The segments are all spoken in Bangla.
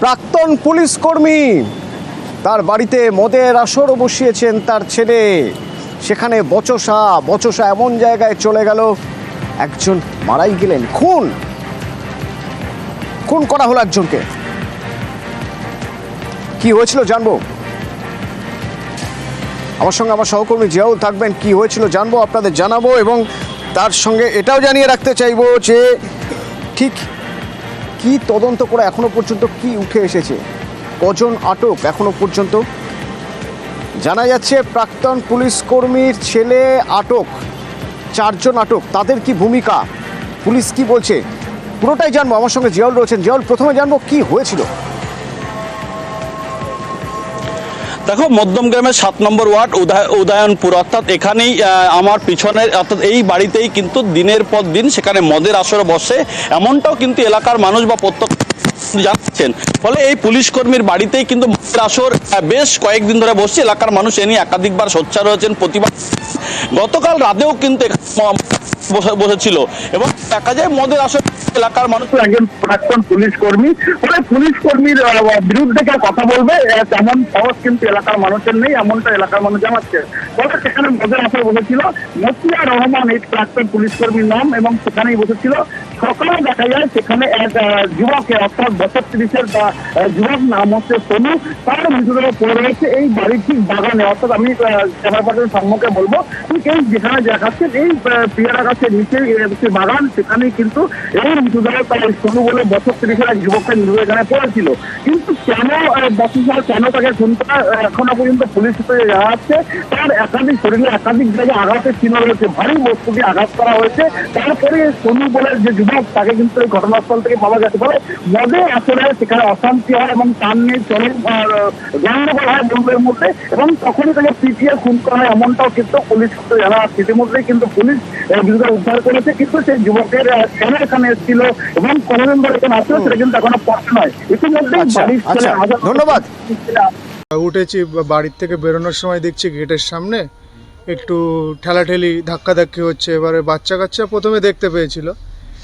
প্রাক্তন পুলিশ কর্মী তার বাড়িতে মদের আসরও বসিয়েছেন তার ছেলে। সেখানে বচসা বচসা এমন জায়গায় চলে গেল, একজন মারাই গেলেন। খুন! খুন করা হলো একজনকে। কি হয়েছিল জানব? আমার সঙ্গে আমার সহকর্মী জিয়াউল থাকবেন, কি হয়েছিল জানব আপনাদের জানাব এবং তার সঙ্গে এটাও জানিয়ে রাখতে চাইব যে ঠিক কি তদন্ত করে এখনও পর্যন্ত কি উঠে এসেছে? কজন আটক এখনও পর্যন্ত? জানা যাচ্ছে প্রাক্তন পুলিশ কর্মীর ছেলে আটক, চারজন আটক। তাদের কি ভূমিকা? পুলিশ কি বলছে? পুরোটাই জানব। আমার সঙ্গে জিয়াউল রয়েছেন। জিয়াউল, প্রথমে জানব কি হয়েছিল? দেখো, মধ্যম গ্রামের সাত নম্বর ওয়ার্ড উদয় উদয়নপুর, অর্থাৎ এখানেই আমার পিছনের, অর্থাৎ এই বাড়িতেই কিন্তু দিনের পর দিন সেখানে মদের আসর বসে। এমনটাও কিন্তু এলাকার মানুষ বা প্রত্যক্ষ জানাচ্ছেন ফলে এই পুলিশ কর্মীর বাড়িতেই কিন্তু মদের আসর বেশ কয়েকদিন ধরে বসছে। এলাকার মানুষ এ নিয়ে একাধিকবার সোচ্চার হয়েছেন, প্রতিবাদ গতকাল রাতেও কিন্তু বসেছিল। এবং দেখা যায় মদের আসর এলাকার মানুষ একজন প্রাক্তন পুলিশ কর্মী। ফলে পুলিশ কর্মীর বিরুদ্ধে কেউ কথা বলবে তেমন সাহস কিন্তু এলাকার মানুষের নেই, এমনটা এলাকার মানুষ জানাচ্ছে। ফলে সেখানে মজার আসলে বসেছিল মতিয়া রহমান, এই প্রাক্তন পুলিশ কর্মীর নাম এবং সেখানেই বসেছিল। সকালে দেখা যায় সেখানে এক অর্থাৎ বছর তিরিশের যুবক নাম হচ্ছে সোনু। তার মৃতদেহ পড়ে রয়েছে এই বাড়ির বাগানে। অর্থাৎ আমি সম্মুখে বলব, ঠিক এই যেখানে এই পেয়ারা গাছের নিচে বাগান কিন্তু এই মৃতদেহ তার সোনু বলে বছর তিরিশের এক যুবকের মৃতদেহ এখানে পড়েছিল। কিন্তু কেন বছর কেন তাকে করা এখনও পর্যন্ত পুলিশ সূত্রে যাচ্ছে, তার একাধিক শরীরে একাধিক জায়গায় আঘাতের চিহ্ন রয়েছে, ভারী বস্তু দিয়ে আঘাত করা হয়েছে। তারপরে সোনু বলে যে যুবক তাকে কিন্তু এই ঘটনাস্থল থেকে পাওয়া গেছে। ফলে মদে আসলে সেখানে অশান্তি হয় এবং তার নিয়ে চলে গন্ডগোল হয় বন্ধুদের মধ্যে এবং তখনই তাকে পিটিয়ে খুন করা হয় এমনটাও কিন্তু পুলিশ সূত্রে জানা যাচ্ছে ইতিমধ্যেই কিন্তু পুলিশ বিরুদ্ধে উদ্ধার করেছে কিন্তু সেই যুবকের কেন এখানে এসেছিল এবং কতদিন ধরে এখানে আসছিল সেটা কিন্তু এখনও স্পষ্ট নয়। ইতিমধ্যেই আচ্ছা, বাড়ির ছেলে আচ্ছা, ধন্যবাদ। উঠেছি বাড়ির থেকে বেরোনোর সময় দেখছি গেটের সামনে। একটু ঠেলাঠেলি ধাক্কাধাক্কি হচ্ছে। এবারে বাচ্চা কাচ্চা প্রথমে দেখতে পেয়েছিল।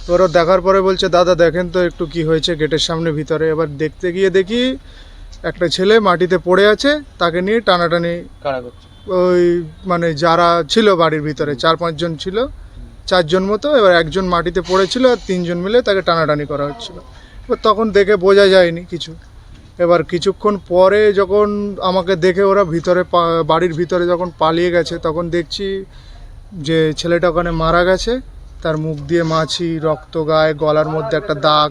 এবার ও দেখার পরে বলছে দাদা দেখেন তো একটু কি হয়েছে গেটের সামনে ভিতরে। এবার দেখতে গিয়ে দেখি একটা ছেলে মাটিতে পড়ে আছে তাকে নিয়ে টানাটানি ওই মানে যারা ছিল বাড়ির ভিতরে চার পাঁচজন ছিল চারজন মতো এবার একজন মাটিতে পড়েছিল আর তিনজন মিলে তাকে টানাটানি করা হচ্ছিল। এবার তখন দেখে বোঝা যায়নি কিছু। এবার কিছুক্ষণ পরে যখন আমাকে দেখে ওরা ভিতরে বাড়ির ভিতরে যখন পালিয়ে গেছে তখন দেখছি যে ছেলেটা ওখানে মারা গেছে। তার মুখ দিয়ে মাছি রক্ত গায়ে গলার মধ্যে একটা দাগ।